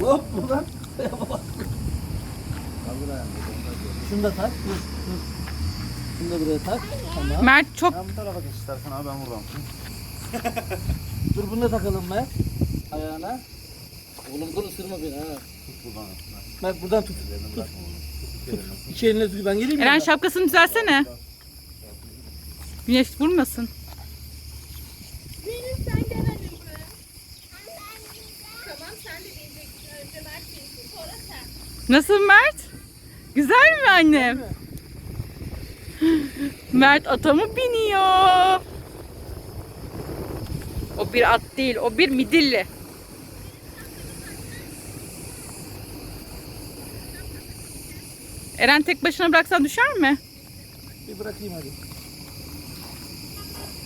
Hop buradan. Şunu da tak. Şunu da buraya tak. Tamam. Mert çok Sen bu tarafa geç istersen abi ben buradan. Dur bunu da takalım Mert. Ayağına. Oğlum dur ısırma beni ha. Tut buradan. Mert buradan tut. Oğlum. İki eline tut. Ben geleyim mi? Eren şapkasını düzelsene. Güneş vurmasın. Zeynep sen hadi buraya. Tamam sen de bineceksin. Önce Mert binsin sonra sen. Nasıl Mert? Güzel mi annem? Mert ata mı biniyor? O bir at değil, o bir midilli. Eren tek başına bıraksan düşer mi? Bir bırakayım hadi.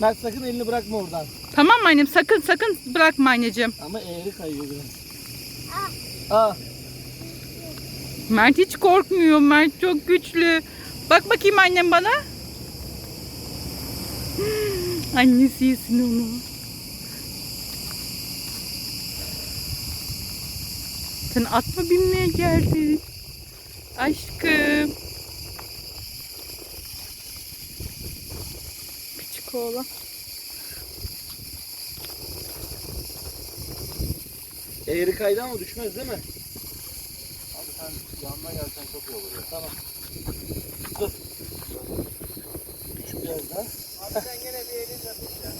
Mert sakın elini bırakma oradan. Tamam mı annem? Sakın sakın bırakma anneciğim. Ama eğri kayıyor biraz. Aa. Mert hiç korkmuyor. Mert çok güçlü. Bak bakayım annem bana. Hmm, Annesi yesin onu. Sen at mı binmeye geldin? Aşkım. Oğlan. Eğri kaydı ama düşmez değil mi? Abi sen yanına gelsen çok iyi olur ya. Tamam. Dur. Şu biraz daha. Abi sen gene bir elinle tut ya.